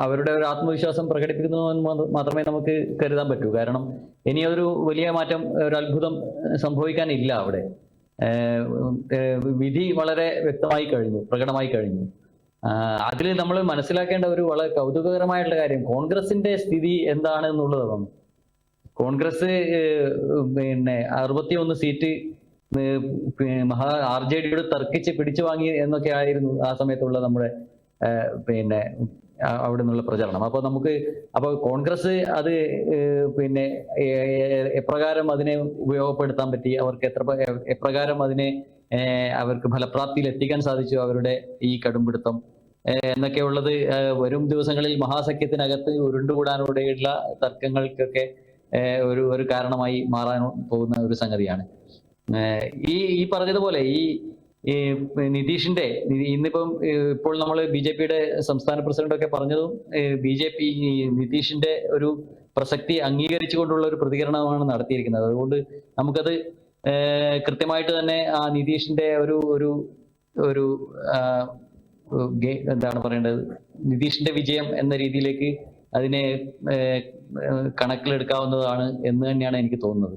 അവരുടെ ഒരു ആത്മവിശ്വാസം പ്രകടിപ്പിക്കുന്നു മാത്രമേ നമുക്ക് കരുതാൻ പറ്റൂ. കാരണം ഇനിയൊരു വലിയ മാറ്റം ഒരു അത്ഭുതം സംഭവിക്കാനില്ല അവിടെ. വിധി വളരെ വ്യക്തമായി കഴിഞ്ഞു പ്രകടമായി കഴിഞ്ഞു. അതിൽ നമ്മൾ മനസ്സിലാക്കേണ്ട ഒരു വളരെ കൗതുകകരമായിട്ടുള്ള കാര്യം കോൺഗ്രസിന്റെ സ്ഥിതി എന്താണ് എന്നുള്ളതാണ്. കോൺഗ്രസ് പിന്നെ അറുപത്തിയൊന്ന് സീറ്റ് മഹാ ആർ ജെ ഡിയോട് തർക്കിച്ച് പിടിച്ചു വാങ്ങി എന്നൊക്കെ ആയിരുന്നു ആ സമയത്തുള്ള നമ്മുടെ പിന്നെ അവിടെ നിന്നുള്ള പ്രചരണം. അപ്പൊ നമുക്ക് അപ്പൊ കോൺഗ്രസ് അത് പിന്നെ എപ്രകാരം അതിനെ ഉപയോഗപ്പെടുത്താൻ പറ്റി? അവർക്ക് എത്ര എപ്രകാരം അതിനെ അവർക്ക് ഫലപ്രാപ്തിയിൽ എത്തിക്കാൻ സാധിച്ചു അവരുടെ ഈ കടുംപിടുത്തം? എന്നൊക്കെ എന്നൊക്കെയുള്ളത് വരും ദിവസങ്ങളിൽ മഹാസഖ്യത്തിനകത്ത് ഉരുണ്ടുകൂടാനോടെയുള്ള തർക്കങ്ങൾക്കൊക്കെ ഒരു ഒരു കാരണമായി മാറാൻ പോകുന്ന ഒരു സംഗതിയാണ്. ഈ ഈ പറഞ്ഞതുപോലെ ഈ ഈ നിതീഷിന്റെ ഇന്നിപ്പം ഇപ്പോൾ നമ്മൾ ബി ജെ പിയുടെ സംസ്ഥാന പ്രസിഡന്റ് ഒക്കെ പറഞ്ഞതും ബി ജെ പി നിതീഷിന്റെ ഒരു പ്രസക്തി അംഗീകരിച്ചുകൊണ്ടുള്ള ഒരു പ്രതികരണമാണ് നടത്തിയിരിക്കുന്നത്. അതുകൊണ്ട് നമുക്കത് കൃത്യമായിട്ട് തന്നെ ആ നിതീഷിന്റെ ഒരു ഒരു ഒരു എന്താണ് പറയേണ്ടത്? നിതീഷിന്റെ വിജയം എന്ന രീതിയിലേക്ക് അതിനെ കണക്കിലെടുക്കാവുന്നതാണ് എന്ന് തന്നെയാണ് എനിക്ക് തോന്നുന്നത്.